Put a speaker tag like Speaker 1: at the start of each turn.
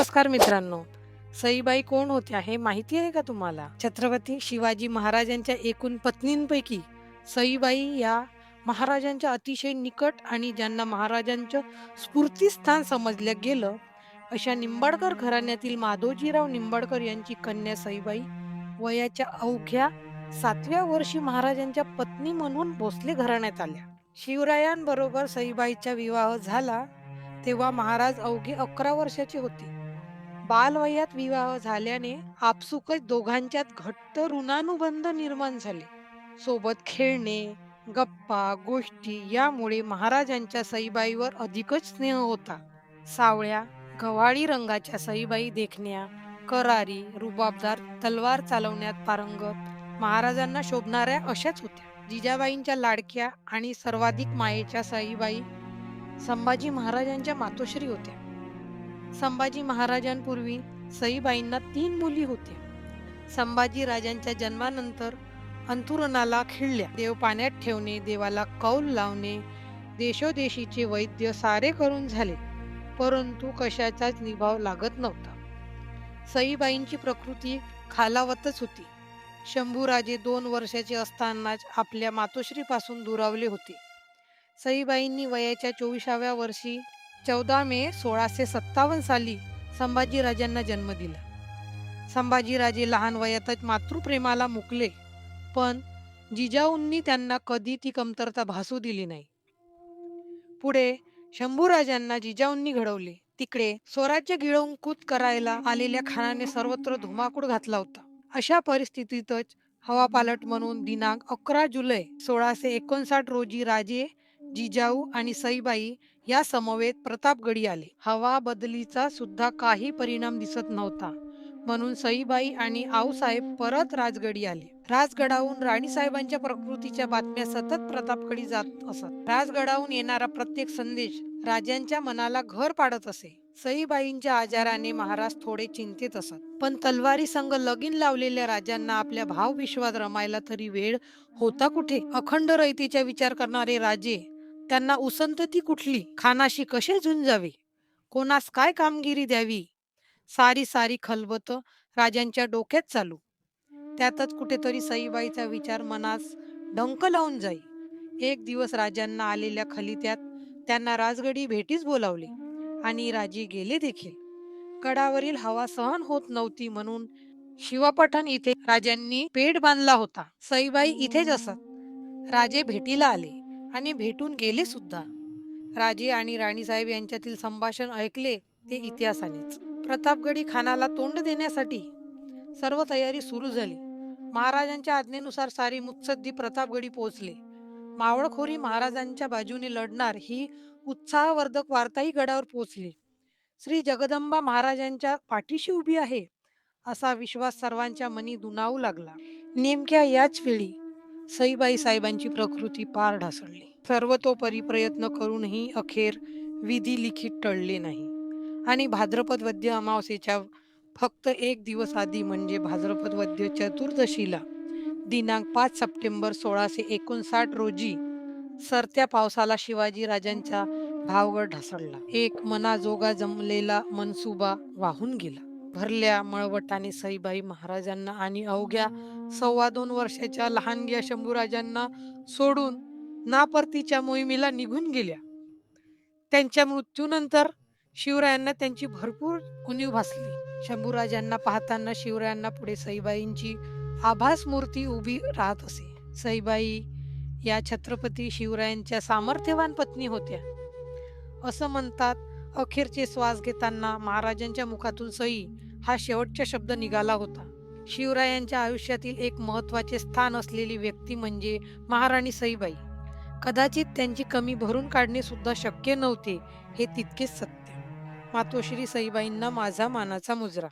Speaker 1: नमस्कार मित्रांनो. सईबाई कोण होत्या हे माहिती आहे का तुम्हाला? छत्रपती शिवाजी महाराजांच्या एकूण पत्नींपैकी सईबाई या महाराजांच्या अतिशय निकट आणि ज्यांना महाराजांचं स्फूर्तीस्थान समजलं गेलं अशा निंबाडकर घराण्यातील माधोजीराव निंबाडकर यांची कन्या सईबाई वयाच्या अवघ्या सातव्या वर्षी महाराजांच्या पत्नी म्हणून भोसले घराण्यात आल्या. शिवरायांबरोबर सईबाईचा विवाह झाला तेव्हा महाराज अवघे अकरा वर्षाचे होते. बालवयात विवाह झाल्याने आपसुकच दोघांच्यात घट्ट ऋणानुबंध निर्माण झाले. सोबत खेळणे गप्पा गोष्टी यामुळे महाराजांच्या सईबाईवर अधिकच स्नेह होता. सावळ्या गव्हाळी रंगाच्या सईबाई देखण्या करारी रुबाबदार तलवार चालवण्यात पारंगत महाराजांना शोभणाऱ्या अशाच होत्या. जिजाबाईंच्या लाडक्या आणि सर्वाधिक मायेच्या सईबाई संभाजी महाराजांच्या मातोश्री होत्या. संभाजी महाराजांपूर्वी सईबाईंना तीन मुली होत्या. संभाजी राजांच्या जन्मानंतर अंथुरणाला खिळल्या. देव पाण्यात ठेवणे देवाला कौल लावणे देशोदेशीचे वैद्य सारे करून झाले. परंतु कशाचाच निभाव लागत नव्हता. सईबाईंची प्रकृती खालावतच होती. शंभूराजे दोन वर्षाचे असतानाच आपल्या मातोश्रीपासून दुरावले होते. सईबाईंनी वयाच्या चोवीसाव्या वर्षी चौदा मे सोळाशे सत्तावन्न साली संभाजीराजांना जन्म दिला. संभाजीराजे लहान वयातच मातृप्रेमाला मुकले पण जिजाऊंनी त्यांना कधी ती कमतरता भासू दिली नाही. पुढे शंभूराजांना जिजाऊंनी घडवले. तिकडे स्वराज्य गिळंकूत करायला आलेल्या खानाने सर्वत्र धुमाकूळ घातला होता. अशा परिस्थितीतच हवापालट म्हणून दिनांक अकरा जुलै सोळाशे एकोणसाठ रोजी राजे जिजाऊ आणि सईबाई या समवेत प्रतापगडी आले. हवा बदलीचा सुद्धा काही परिणाम दिसत नव्हता. म्हणून सईबाई आणि आऊसाहेब परत राजगडी आले. राजगडाहून राणीसाहेबांच्या प्रकृतीच्या बातम्या सतत प्रतापगडी जात असत. राजगडाहून येणारा प्रत्येक संदेश राजांच्या मनाला घर पाडत असे. सईबाईंच्या आजाराने महाराज थोडे चिंतेत असत. पण तलवारी संघ लगीन लावलेल्या राजांना आपल्या भाव विश्वात रमायला तरी वेळ होता कुठे? अखंड रयतेचा विचार करणारे राजे त्यांना उसंतती कुठली? खानाशी कसे झुंजावे? कोणास काय कामगिरी द्यावी? सारी सारी खलबत राजांच्या डोक्यात चालू. त्यातच कुठेतरी सईबाईचा विचार मनास डंक लावून जाई. एक दिवस राजांना आलेल्या खलित्यात त्यांना राजगडी भेटीस बोलावले आणि राजे गेले देखील. गडावरील हवा सहन होत नव्हती म्हणून शिवपठण इथे राजांनी पेट बांधला होता. सईबाई इथेच असत. राजे भेटीला आले. आणि भेटून गेले सुद्धा. राजे आणि राणीसाहेब यांच्यातील संभाषण ऐकले ते इतिहासानेच. प्रतापगडी खानाला तोंड देण्यासाठी सर्व तयारी सुरू झाली. महाराजांच्या आज्ञेनुसार सारी मुत्सद्दी प्रतापगडी पोहोचले. मावळखोरी महाराजांच्या बाजूने लढणार ही उत्साहवर्धक वार्ताही गडावर पोहोचली. श्री जगदंबा महाराजांच्या पाठीशी उभी आहे असा विश्वास सर्वांच्या मनी दुनावू लागला. नेमक्या याच वेळी सईबाई साहेबांची प्रकृती पार ढासळली. सर्वतोपरी प्रयत्न करूनही अखेर विधी लिखित टळले नाही. आणि भाद्रपद वद्य अमावस्येच्या फक्त एक दिवस आधी म्हणजे भाद्रपद वद्य चतुर्दशीला दिनांक पाच सप्टेंबर सोळाशे एकोणसाठ रोजी सरत्या पावसाला शिवाजी राजांचा भावगड ढासळला. एक मनाजोगा जमलेला मनसुबा वाहून गेला. भरल्या मळवटाने सईबाई महाराजांना आणि अवघ्या सव्वा दोन वर्षाच्या लहानग्या शंभूराजांना सोडून नापरतीच्या मोहिमेला निघून गेल्या. त्यांच्या मृत्यूनंतर शिवरायांना त्यांची भरपूर उणीव भासली. शंभूराजांना पाहताना शिवरायांना पुढे सईबाईंची आभास मूर्ती उभी राहत असे. सईबाई या छत्रपती शिवरायांच्या सामर्थ्यवान पत्नी होत्या. असं म्हणतात अखेरचे श्वास घेताना महाराजांच्या मुखातून सई हा शेवटचा शब्द निघाला होता. शिवरायांच्या आयुष्यातील एक महत्त्वाचे स्थान असलेली व्यक्ती म्हणजे महाराणी सईबाई. कदाचित त्यांची कमी भरून काढणे सुद्धा शक्य नव्हते हे तितकेच सत्य. मातोश्री सईबाईंना माझा मानाचा मुजरा.